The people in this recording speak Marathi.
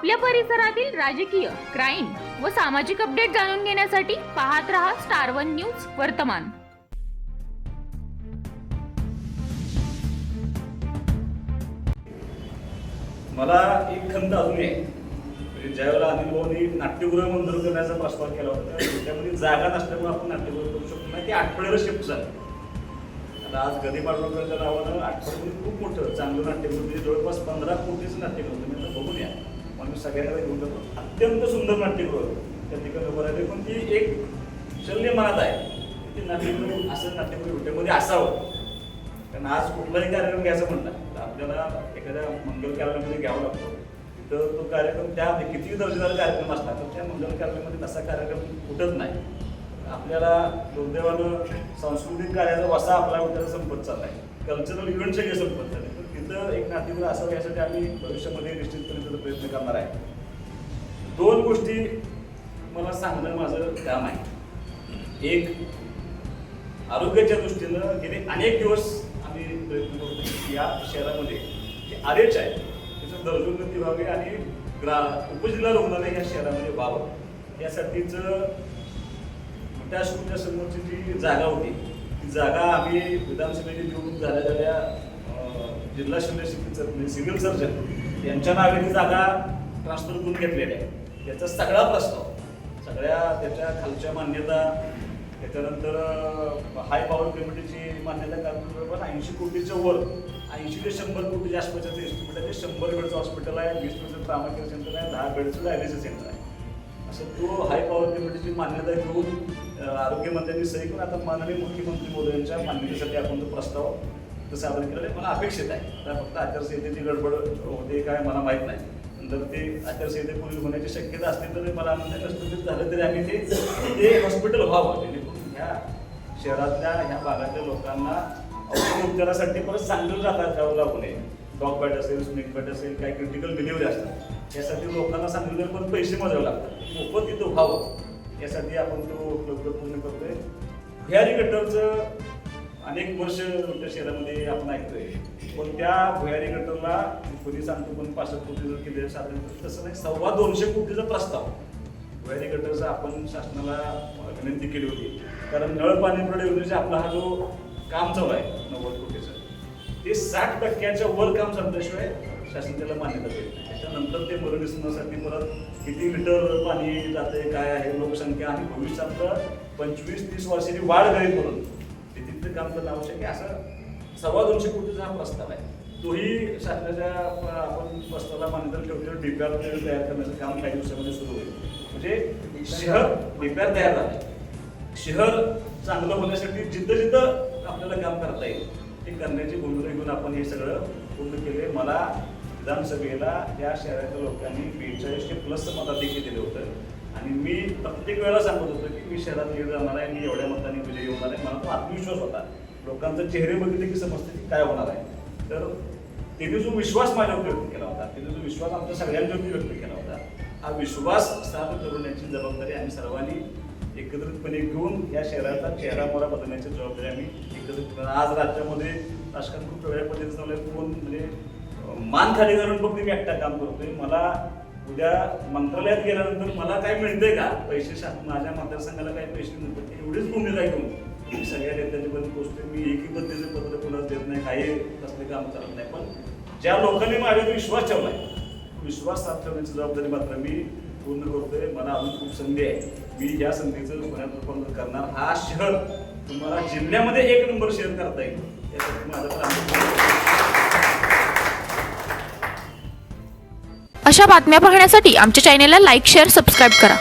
आपल्या परिसरातील राजकीय क्राईम व सामाजिक अपडेट जाणून घेण्यासाठी पाहत रहा स्टार वन न्यूज वर्तमान. मला एक खंत अजून आहे. म्हणजे ज्यावेळेला अनिल भाऊनी नाट्यगृह मंजूर करण्याचा प्रस्ताव केला होता त्यामध्ये जागा नसल्यामुळे आपण नाट्यगृह करू शकतो नाही. ते आठवड्याला शिफ्ट झालं. आता आज गदी पाडवकरच्या नावानं आठवड्यामध्ये खूप मोठं चांगलं नाट्यगृह म्हणजे जवळपास पंधरा कोटीचं नाट्यगृह तुम्ही बघून या. मग सगळ्यांना घेऊन जातो. अत्यंत सुंदर नाट्यगृह. त्या ठिकाणी उभं राहिले. पण ती एक शल्य मनात आहे. ते नाट्यगृह असं नाट्यगृह विट्यामध्ये असावं. कारण आज कुठलाही कार्यक्रम घ्यायचा म्हणला तर आपल्याला एखाद्या मंगल कार्यालयामध्ये घ्यावा लागतो. तर तो कार्यक्रम त्या कितीही दर्जेदार कार्यक्रम असला तर त्या मंगल कार्यालयामध्ये तसा कार्यक्रम कुठंच नाही. आपल्याला दुर्दैवानं सांस्कृतिक कार्याचा वसा आपला कुठं संपत चाललाय. कल्चरल इव्हेंट सगळे संपत झाले तर तिथं एक नाट्यगृह असावं यासाठी आम्ही भविष्यामध्ये निश्चितपणे त्याचा प्रयत्न करणार आहे. दोन गोष्टी मला सांगणं माझं काम आहे. एक आरोग्याच्या दृष्टीनं गेले अनेक दिवस आम्ही प्रयत्न करतो की या शहरामध्ये जे आरेच आहे त्याचं दर्जोन्नती व्हावी आणि ग्रा उपजिल्हा रुग्णालय या शहरामध्ये व्हावं. यासाठीचं त्या स्कूलच्या समोरची जी जागा होती ती जागा आम्ही विधानसभेची निवडणूक झाल्या झाल्या जिल्हा शल्य म्हणजे सिव्हिल सर्जन यांच्या नावे ती जागा ट्रान्सफर करून घेतलेली आहे. त्याचा सगळा प्रस्ताव सगळ्या त्याच्या खालच्या मान्यता त्याच्यानंतर हाय पॉवर कमिटीची मान्यता कारण ऐंशी कोटीच्या वर ऐंशी ते शंभर कोटीच्या आसपासच्या इन्स्ट्रुमेंट आहे म्हणजे ते शंभर बेडचं हॉस्पिटल आहे वीस बेडचं ट्रामा केअर सेंटर आहे दहा बेडचं डायलिसिस सेंटर आहे. असं तो हाय पॉवर कमिटीची मान्यता घेऊन आरोग्यमंत्र्यांनी सही करून आता माननीय मुख्यमंत्री मोदयांच्या मान्यतेसाठी आपण तो प्रस्ताव सादर केलेला मला अपेक्षित आहे. आता फक्त आचारसंहितेची गडबड होते काय मला माहीत नाही. जर ते आचारसंहितेपूर्वी होण्याची शक्यता असली तर मला आनंद झालं तरी आम्ही ते ते हॉस्पिटल व्हावं. जेणेकरून ह्या शहरातल्या ह्या भागातल्या लोकांना औषध उपचारासाठी परत चांगलं जातात जावं लागू नये. डॉग बॅट असेल स्नेक बॅट असेल काही क्रिटिकल डिलिव्हरी असतात. यासाठी लोकांना सांगितलं पण पैसे मोजावे लागतात. मोफत तिथं व्हावं. यासाठी आपण तो उपलब्ध पूर्ण करतोय. भुयारी गटरचं अनेक वर्ष मोठ्या शहरामध्ये आपण ऐकतोय. पण त्या भुयारी गटरला कोणी सांगतो पण पासष्ट कोटी जर केले साधारण तसं नाही सव्वा दोनशे कोटीचा प्रस्ताव. भुयारी गटरचा आपण शासनाला विनंती केली होती. कारण नळ पाणी पुरवठा योजनेचा आपला हा जो काम चालू आहे नव्वद कोटीचं. ते साठ टक्क्याच्या वर काम संपल्याशिवाय शासन त्याला मान्यता देत नाही. त्याच्यानंतर ते मरुनिसनासाठी परत किती लिटर पाणी जाते काय आहे लोकसंख्या आणि भविष्यात पंचवीस तीस वर्षाची वाढ गळी म्हणून. ते तिथलं काम करणं आवश्यक आहे. असं सव्वा दोनशे कोटीचा हा प्रस्ताव आहे. तोही शासनाच्या आपण प्रस्तावाला मान्यता ठेवतो डीपीआर तयार करण्याचं काम काही दिवसामध्ये सुरू होईल. म्हणजे शहर डीपीआर तयार झालं शहर चांगलं होण्यासाठी जिद्द जिद्द आपल्याला काम करता येईल. ते करण्याची भूमिका घेऊन आपण हे सगळं पूर्ण केले मला विधानसभेला या शहरातल्या लोकांनी बेचाळीसशे प्लस मताधिक्य दिलं होतं. आणि मी प्रत्येक वेळेला सांगत होतो की मी शहरात लीड जाणार आहे मी एवढ्या मतांनी विजयी होणार आहे. मला तो आत्मविश्वास होता. लोकांचे चेहरे बघितले की समजते की काय होणार आहे. तर तिथे जो विश्वास माझ्यावर व्यक्त केला होता त्यांनी जो विश्वास आमच्या सगळ्यांवरती व्यक्त केला होता हा विश्वास स्थापित करण्याची जबाबदारी आम्ही सर्वांनी एकत्रितपणे घेऊन या शहराचा चेहरा मोरा बदलण्याची जबाबदारी आम्ही एकत्रित आज राज्यामध्ये राजकारण खूप वेगळ्या पद्धतीचं चालू आहे कोण म्हणजे मान खाली करून फक्त मी एकटा काम करतोय. मला उद्या मंत्रालयात गेल्यानंतर मला काय मिळतंय का? पैसे शा- माझ्या मतदारसंघाला काही पैसे मिळतात एवढीच भूमिका घेऊन मी सगळ्या नेत्यांच्यापर्यंत पोहोचतोय मी एकही पद्धतीचं पत्र कोणाला देत नाही. काही कसले काम करत नाही. पण ज्या लोकांनी माझ्यावर विश्वास ठेवलाय विश्वास साथ ठेवण्याची जबाबदारी मात्र मी पूर्ण करतोय. मला अजून खूप संधी आहे. मी या संधीचं पुण्यात रूपांतर करणार. हा शहर तुम्हाला जिल्ह्यामध्ये एक नंबर शेअर करता येईल. यासाठी माझं अशा बातम्या पाहण्यासाठी आमच्या चॅनेलला लाईक शेअर सबस्क्राईब करा.